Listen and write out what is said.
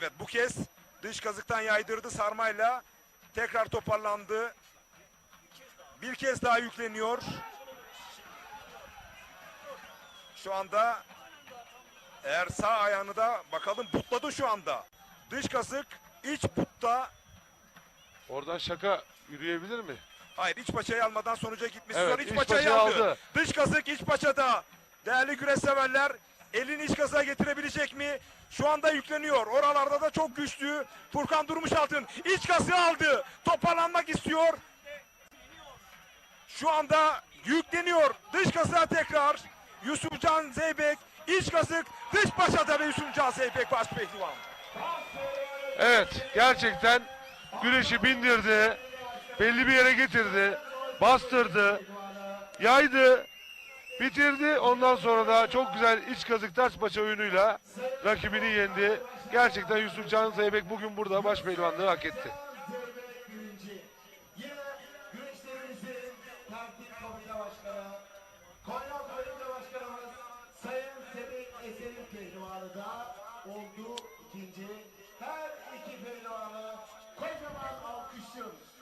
Evet bu kez dış kazıktan yaydırdı sarmayla. Tekrar toparlandı. Bir kez daha yükleniyor. Şu anda eğer sağ ayağını da bakalım butladı şu anda. Dış kazık iç butta. Oradan şaka yürüyebilir mi? Hayır iç paçayı almadan sonuca gitmiş. Evet, Sonra iç iç paçayı paçayı aldı. aldı. Dış kazık iç paçada. Değerli güreş severler elini iç kazığa getirebilecek mi? Şu anda yükleniyor. Oralarda da çok güçlü. Furkan Durmuş Altın iç kazığı aldı. Toparlanmak istiyor. Şu anda yükleniyor. Dış kazığa tekrar. Yusufcan Zeybek iç kazık dış paçada ve Yusufcan Zeybek baş pehlivan. Evet gerçekten güreşi bindirdi. Belli bir yere getirdi. Bastırdı. Yaydı. Bitirdi. Ondan sonra da çok güzel iç kazık ters paça oyunuyla rakibini yendi. Gerçekten Yusuf Can Zeybek bugün burada baş pehlivanlığı hak etti. Oldu ikinci. Her iki pehlivanı kocaman alkışlıyoruz.